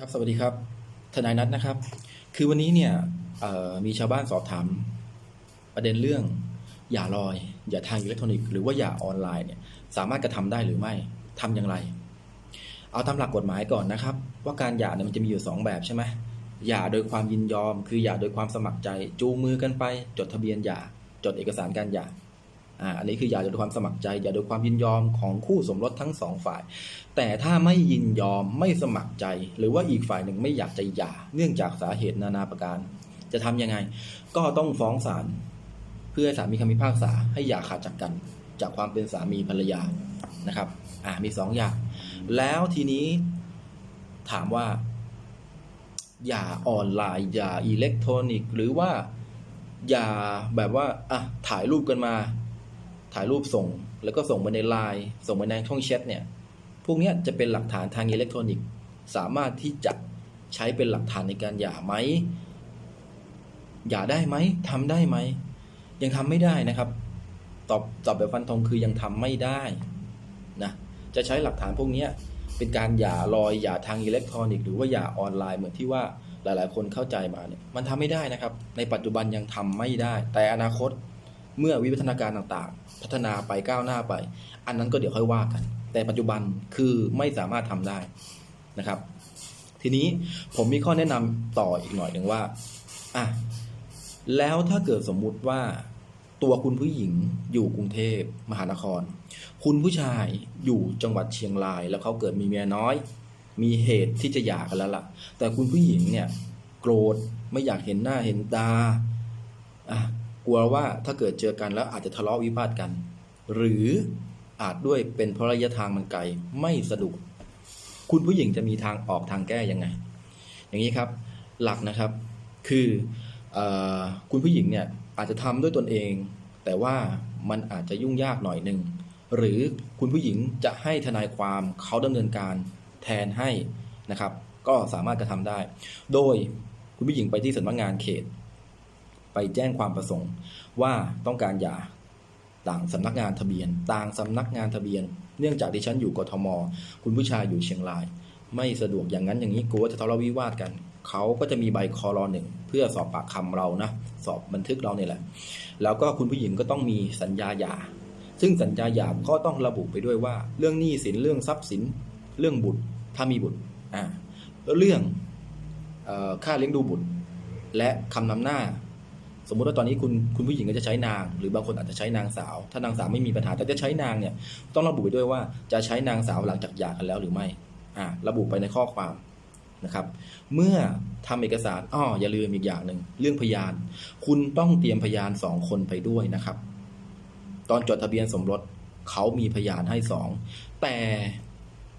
ครับสวัสดีครับ ทนายนัทนะครับ คือวันนี้เนี่ยมีชาวบ้านสอบถาม ประเด็นเรื่องหย่าลอยหย่าทางอิเล็กทรอนิกส์หรือว่าหย่าออนไลน์เนี่ยสามารถกระทำได้หรือไม่ทำอย่างไร เอาตามหลักกฎหมายก่อนนะครับ ว่าการหย่าเนี่ยมันจะมีอยู่สองแบบใช่ไหมหย่าโดยความยินยอม คือหย่าโดยความสมัครใจ จูงมือกันไป จดทะเบียนหย่า จดเอกสารการหย่า อ่าอันนี้คือหย่าโดยความสมัครใจหย่าโดยความยินยอมของคู่สมรสทั้งสองฝ่าย แต่ถ้าไม่ยินยอมไม่สมัครใจ หรือว่าอีกฝ่ายหนึ่งไม่อยากจะหย่าเนื่องจากสาเหตุนานาประการ จะทำยังไง ก็ต้องฟ้องศาลเพื่อให้ศาลมีคำพิพากษาให้หย่าขาดจากกัน จากความเป็นสามีภรรยานะครับอ่ามีสองอย่าง แล้วทีนี้ถามว่าหย่าออนไลน์หย่าอิเล็กทรอนิกส์หรือว่าหย่าแบบว่าอะถ่ายรูปกันมา ถ่ายรูปส่ง แล้วก็ส่งไปในไลน์ส่งไปในช่องแชทเนี่ยพวกนี้จะเป็นหลักฐานทางอิเล็กทรอนิกส์ สามารถที่จะใช้เป็นหลักฐานในการหย่าไหมหย่าได้ไหมทำได้ไหม ยังทำไม่ได้นะครับ ตอบตอบแบบฟันธงคือยังทำไม่ได้นะจะใช้หลักฐานพวกนี้เป็นการหย่าลอยหย่าทางอิเล็กทรอนิกส์หรือว่าหย่าออนไลน์เหมือนที่ว่าหลาย ๆ คนเข้าใจมาเนี่ยมันทำไม่ได้นะครับ ในปัจจุบันยังทำไม่ได้ แต่อนาคต เมื่อวิวัฒนาการต่างๆ พัฒนาไปก้าวหน้าไป อันนั้นก็เดี๋ยวค่อยว่ากัน แต่ปัจจุบันคือไม่สามารถทำได้นะครับ ทีนี้ผมมีข้อแนะนำต่ออีกหน่อยหนึ่งว่าอะแล้วถ้าเกิดสมมุติว่าตัวคุณผู้หญิงอยู่กรุงเทพมหานคร คุณผู้ชายอยู่จังหวัดเชียงราย แล้วเขาเกิดมีเมียน้อย มีเหตุที่จะหย่ากันแล้วล่ะ แต่คุณผู้หญิงเนี่ย โกรธไม่อยากเห็นหน้าเห็นตาอะ ลัวว่าถ้าเกิดเจอกันแล้วอาจจะทะเลาะวิวาทกัน หรืออาจด้วยเป็นเพราะระยะทางมันไกลไม่สะดวกคุณผู้หญิงจะมีทางออกทางแก้ยังไง อย่างนี้ครับหลักนะครับคืออคุณผู้หญิงเนี่ยอาจจะทำด้วยตนเอง แต่ว่ามันอาจจะยุ่งยากหน่อยหนึ่งหรือคุณผู้หญิงจะให้ทนายความเขาดำเนินการแทนให้นะครับ ก็สามารถกระทำได้ โดยคุณผู้หญิงไปที่สำนักงานเขต ไปแจ้งความประสงค์ว่าต้องการหย่าต่างสำนักงานทะเบียน ต่างสำนักงานทะเบียน เนื่องจากดิฉันอยู่กทม คุณผู้ชายอยู่เชียงราย ไม่สะดวกอย่างนั้นอย่างนี้กลัวจะทะเลาะวิวาทกัน เขาก็จะมีใบคอรอหนึ่งเพื่อสอบปากคำเรานะ สอบบันทึกเราเนี่ยแหละ แล้วก็คุณผู้หญิงก็ต้องมีสัญญาหย่า ซึ่งสัญญาหย่าก็ต้องระบุไปด้วยว่า เรื่องหนี้สินเรื่องทรัพย์สิน เรื่องบุตร ถ้ามีบุตรอ่าแล้วเรื่องค่าเลี้ยงดูบุตร และคำนำหน้า สมมุติว่าตอนนี้คุณคุณผู้หญิงก็จะใช้นาง หรือบางคนอาจจะใช้นางสาว ถ้านางสาวไม่มีปัญหาแต่จะใช้นางเนี่ยต้องระบุไปด้วยว่าจะใช้นางสาวหลังจากหย่ากันแล้วหรือไม่อ่าระบุไปในข้อความนะครับ เมื่อทำเอกสารอ้ออย่าลืมอีกอย่างหนึ่งเรื่องพยาน คุณต้องเตรียมพยานสองคนไปด้วยนะครับ ตอนจดทะเบียนสมรสเขามีพยานให้สองแต่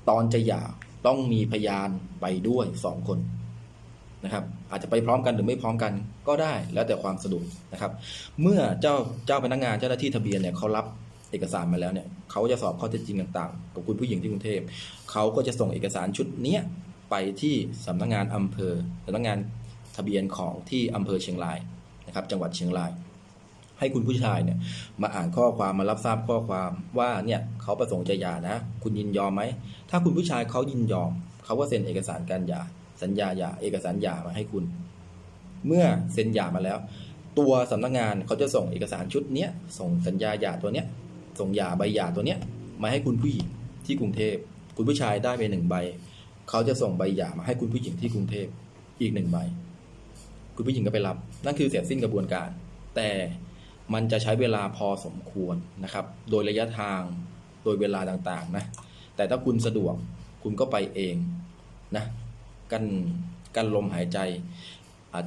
ตอนจะหย่าต้องมีพยานไปด้วยสองคน นะครับอาจจะไปพร้อมกันหรือไม่พร้อมกันก็ได้แล้วแต่ความสะดวกนะครับ เมื่อเจ้าเจ้าพนักงานเจ้าหน้าที่ทะเบียนเนี่ยเขารับเอกสารมาแล้วเนี่ยเขาจะสอบข้อเท็จจริงต่างๆ กับคุณผู้หญิงที่กรุงเทพเขาก็จะส่งเอกสารชุดเนี้ยไปที่สำนักงานอำเภอสำนักงานทะเบียนของที่อำเภอเชียงรายนะครับ จังหวัดเชียงราย ให้คุณผู้ชายเนี่ยมาอ่านข้อความมารับทราบข้อความว่าเนี่ยเขาประสงค์จะหย่านะ คุณยินยอมไหมถ้าคุณผู้ชายเขายินยอมเขาก็เซ็นเอกสารการหย่า สัญญาหย่าเอกสารหย่ามาให้คุณ เมื่อเซ็นหย่ามาแล้ว ตัวสำนักงานเขาจะส่งเอกสารชุดเนี้ยส่งสัญญาหย่าตัวเนี้ยส่งหย่าใบหย่าตัวเนี้ยมาให้คุณผู้หญิงที่กรุงเทพคุณผู้ชายได้ไปหนึ่งใบ เขาจะส่งใบหย่ามาให้คุณผู้หญิงที่กรุงเทพอีกหนึ่งใบ คุณผู้หญิงก็ไปรับ นั่นคือเสร็จสิ้นกระบวนการ แต่มันจะใช้เวลาพอสมควรนะครับ โดยระยะทางโดยเวลาต่างๆนะแต่ถ้าคุณสะดวกคุณก็ไปเองนะ กันกันลมหายใจอาจ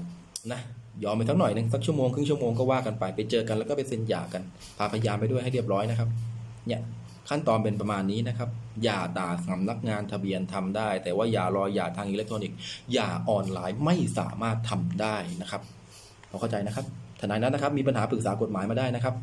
นะยอมไปสักหน่อยหนึงสักชั่วโมงครึ่งชั่วโมงก็ว่ากันไปไปเจอกันแล้วก็ไปเซ็นหย่ากันพาพยานไปด้วยให้เรียบร้อยนะครับ เนี่ยขั้นตอนเป็นประมาณนี้นะครับ อย่าต่าสำนักงานทะเบียนทำได้ แต่ว่าอย่ารออย่าทางอิเล็กทรอนิกส์อย่าออนไลน์ไม่สามารถทำได้นะครับพอเข้าใจนะครับทนายนัทนะครับ มีปัญหาปรึกษากฎหมายมาได้นะครับ